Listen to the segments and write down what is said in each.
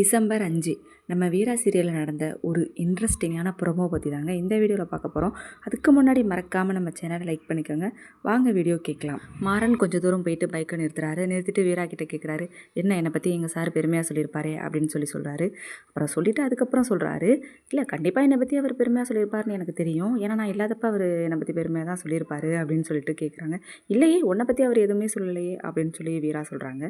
December അഞ്ച്. நம்ம வீரா சீரியலில் நடந்த ஒரு இன்ட்ரெஸ்டிங்கான ப்ரொமோ பற்றி தாங்க இந்த வீடியோவில் பார்க்க போகிறோம் அதுக்கு முன்னாடி மறக்காமல் நம்ம சேனலை லைக் பண்ணிக்கோங்க. வாங்க வீடியோ கேட்கலாம். மாறன் கொஞ்சம் தூரம் போயிட்டு பைக்கை நிறுத்துறாரு. நிறுத்திட்டு வீரா கிட்ட கேட்குறாரு என்ன என்னை பற்றி எங்கள் சார் பெருமையாக சொல்லியிருப்பாரே? அப்படின்னு சொல்லி சொல்கிறாரு அப்புறம் சொல்லிவிட்டு அதுக்கப்புறம் சொல்கிறாரு இல்லை கண்டிப்பாக என்னை பற்றி அவர் பெருமையாக சொல்லியிருப்பாருன்னு எனக்கு தெரியும். ஏன்னா நான் இல்லாதப்ப அவர் என்னை பற்றி பெருமையாக தான் சொல்லியிருப்பாரு. அப்படின்னு சொல்லிட்டு கேட்குறாங்க இல்லையே உன்னை பற்றி அவர் எதுவுமே சொல்லலையே? அப்படின்னு சொல்லி வீரா சொல்கிறாங்க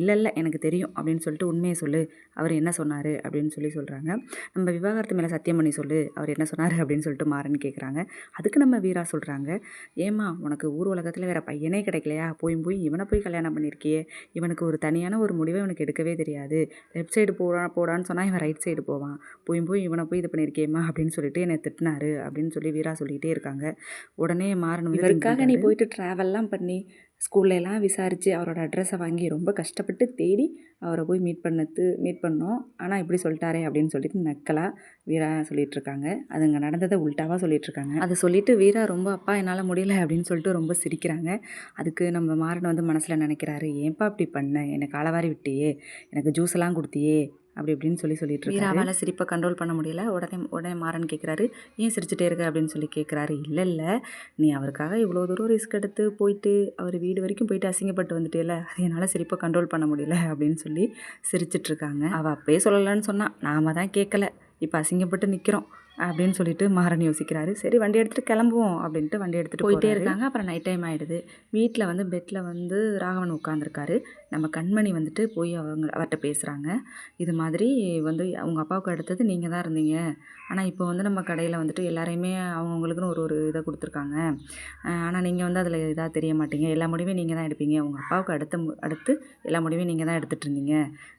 இல்லை இல்லை எனக்கு தெரியும். அப்படின்னு சொல்லிட்டு உண்மையை சொல்லு. அவர் என்ன சொன்னார்? அப்படின்னு சொல்லி சொல்கிறாங்க நம்ம விவாகரத்து மேலே சத்தியம் பண்ணி சொல்லு அவர் என்ன சொன்னார் அப்படின்னு சொல்லிட்டு மாறன்னு கேட்குறாங்க அதுக்கு நம்ம வீரா சொல்கிறாங்க ஏமா உனக்கு ஊர் உலகத்தில் வேறு பையனே கிடைக்கலையா? போய் போய் இவனை போய் கல்யாணம் பண்ணியிருக்கியே இவனுக்கு ஒரு தனியான ஒரு முடிவை இவனுக்கு எடுக்கவே தெரியாது. லெஃப்ட் சைடு போடா போடான்னு சொன்னால் இவன் ரைட் சைடு போவான். போய் போய் இவனை போய் இது பண்ணியிருக்கேம்மா அப்படின்னு சொல்லிட்டு என்னை திட்டினாரு அப்படின்னு சொல்லி வீரா சொல்லிகிட்டே இருக்காங்க. உடனே மாறணும் இவருக்காக நீ போயிட்டு ட்ராவல்லாம் பண்ணி ஸ்கூல்ல எல்லாம் விசாரித்து அவரோட அட்ரஸை வாங்கி ரொம்ப கஷ்டப்பட்டு தேடி அவரை போய் மீட் பண்ணது மீட் பண்ணோம். ஆனால் இப்படி சொல்லிட்டாரே அப்படின்னு சொல்லிட்டு நக்கலாக வீரா சொல்லிகிட்ருக்காங்க அதுங்க நடந்ததை உல்ட்டாவாக சொல்லிகிட்ருக்காங்க அதை சொல்லிவிட்டு வீரா ரொம்ப அப்பா என்னால் முடியல அப்படின்னு சொல்லிட்டு ரொம்ப சிரிக்கிறாங்க. அதுக்கு நம்ம மாறன் வந்து மனசில் நினைக்கிறாரு ஏன்பா இப்படி பண்ண? என்னை காலவாரி விட்டியே. எனக்கு ஜூஸ் எல்லாம் கொடுத்தியே. அப்படி இப்படின்னு சொல்லி சொல்லிட்டு வீராவால் சிரிப்பை கண்ட்ரோல் பண்ண முடியல. உடனே உடனே மாறன் கேட்குறாரு ஏன் சிரிச்சிட்டே இருக்க? அப்படின்னு சொல்லி கேட்குறாரு இல்லை இல்லை. நீ அவருக்காக இவ்வளோ தூரம் ரிஸ்க் எடுத்து போயிட்டு அவர் வீடு வரைக்கும் போயிட்டு அசிங்கப்பட்டு வந்துட்டேல அது என்னால் சிரிப்பை கண்ட்ரோல் பண்ண முடியல. அப்படின்னு சொல்லி சிரிச்சிட்ருக்காங்க அவள் அப்பயே சொல்லலைன்னு சொன்னான் நாம தான் கேட்கல இப்போ அசிங்கப்பட்டு நிற்கிறோம் அப்படின்னு சொல்லிட்டு மாறன் யோசிக்கிறாரு. சரி வண்டி எடுத்துகிட்டு கிளம்புவோம் அப்படின்ட்டு வண்டி எடுத்துகிட்டு போயிட்டே இருக்காங்க. அப்புறம் நைட் டைம் ஆகிடுது வீட்டில் வந்து பெட்டில் வந்து ராகவன் உட்காந்துருக்காரு நம்ம கண்மணி வந்துட்டு போய் அவங்க அவர்கிட்ட பேசுகிறாங்க இது மாதிரி வந்து அவங்க அப்பாவுக்கு அடுத்தது நீங்கள் தான் இருந்தீங்க. ஆனால் இப்போ வந்து நம்ம கடையில் வந்துட்டு எல்லாரையுமே அவங்கவுங்களுக்குன்னு ஒரு ஒரு இதை கொடுத்துருக்காங்க. ஆனால் நீங்கள் வந்து அதில் இதாக தெரிய மாட்டீங்க. எல்லா முடிவையும் நீங்கள் தான் எடுப்பீங்க. உங்கள் அப்பாவுக்கு அடுத்த அடுத்து எல்லா முடிவையும் நீங்கள் தான் எடுத்துகிட்டு இருந்தீங்க.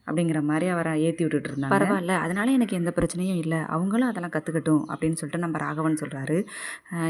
அப்படிங்கிற மாதிரி அவரை ஏற்றி விட்டுட்டு இருந்தாங்க. பரவாயில்ல. அதனால எனக்கு எந்த பிரச்சனையும் இல்லை. அவங்களும் அதெல்லாம் கற்றுக்கட்டும் அப்படின்னு சொல்லிட்டு நம்ம ராகவன் சொல்கிறாரு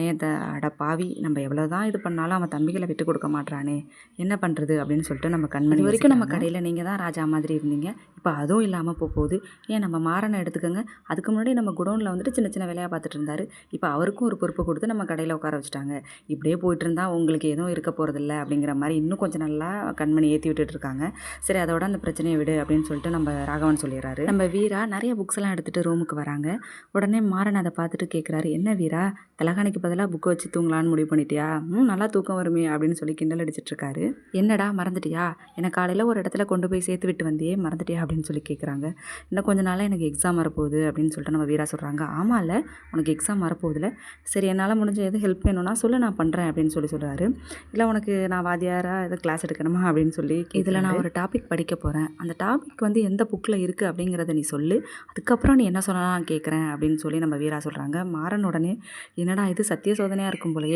என் த அட பாவி நம்ம எவ்வளோ தான் இது பண்ணாலும் அவன் தம்பிகளை விட்டு கொடுக்க மாட்டானே என்ன பண்ணுறது அப்படின்னு சொல்லிட்டு நம்ம கண்மணி வரைக்கும் நம்ம கடையில் நீங்கள் தான் ராஜா மாதிரி இருந்தீங்க. இப்போ அதுவும் இல்லாமல் போக போகுது ஏன் நம்ம மாறனை எடுத்துக்கோங்க? அதுக்கு முன்னாடி நம்ம குடோனில் வந்துட்டு சின்ன சின்ன வேலையாக பார்த்துட்டு இருந்தார். இப்போ அவருக்கும் ஒரு பொறுப்பு கொடுத்து நம்ம கடையில் உட்கார வச்சுட்டாங்க. இப்படியே போயிட்டு இருந்தால் உங்களுக்கு எதுவும் இருக்க போகிறதில்ல அப்படிங்கிற மாதிரி இன்னும் கொஞ்சம் நல்லா கண்மணி ஏற்றி விட்டுட்டு இருக்காங்க. சரி அதோட அந்த பிரச்சனையை விடு அப்படின்னு சொல்லிட்டு நம்ம ராகவன் சொல்லிடுறாரு. நம்ம வீரா நிறைய புக்ஸ் எல்லாம் எடுத்துகிட்டு ரூமுக்கு வராங்க. உடனே மாறன் அதை பார்த்துட்டு கேட்குறாரு என்ன வீரா தலகாணிக்கு பதிலாக புக்கை வச்சு தூங்கலான்னு முடிவு பண்ணிட்டியா? ம் நல்லா தூக்கம் வருமே அப்படின்னு சொல்லி கிண்டல் அடிச்சிட்டு இருக்காரு என்னடா மறந்துட்டியா? எனக்கு காலையில் ஒரு இடத்துல கொண்டு போய் சேர்த்து விட்டு வந்தியே மறந்துட்டியா? அப்படின்னு சொல்லி கேட்குறாங்க இன்னும் கொஞ்ச நாளாக எனக்கு எக்ஸாம் வரப்போகுது அப்படின்னு சொல்லிட்டு நம்ம வீரா சொல்கிறாங்க ஆமாம் இல்லை உனக்கு எக்ஸாம் வரப்போகுதுல. சரி என்னால் முடிஞ்ச எது ஹெல்ப் வேணும்னா சொல்லு நான் பண்ணுறேன் அப்படின்னு சொல்லி சொல்கிறாரு இல்லை உனக்கு நான் வாதியாராக எது கிளாஸ் எடுக்கணுமா? அப்படின்னு சொல்லி இதில் நான் ஒரு டாபிக் படிக்க போகிறேன் அந்த டாபிக் வந்து எந்த புக்கில் இருக்குது அப்படிங்கிறத நீ சொல்லு. அதுக்கப்புறம் நீ என்ன சொல்லலாம் கேட்குறேன் அப்படின்னு சொல்லி நம்ம வீரா சொல்கிறாங்க மாறன் உடனே என்னடா இது? சத்திய சோதனையாக இருக்கும் போலயே.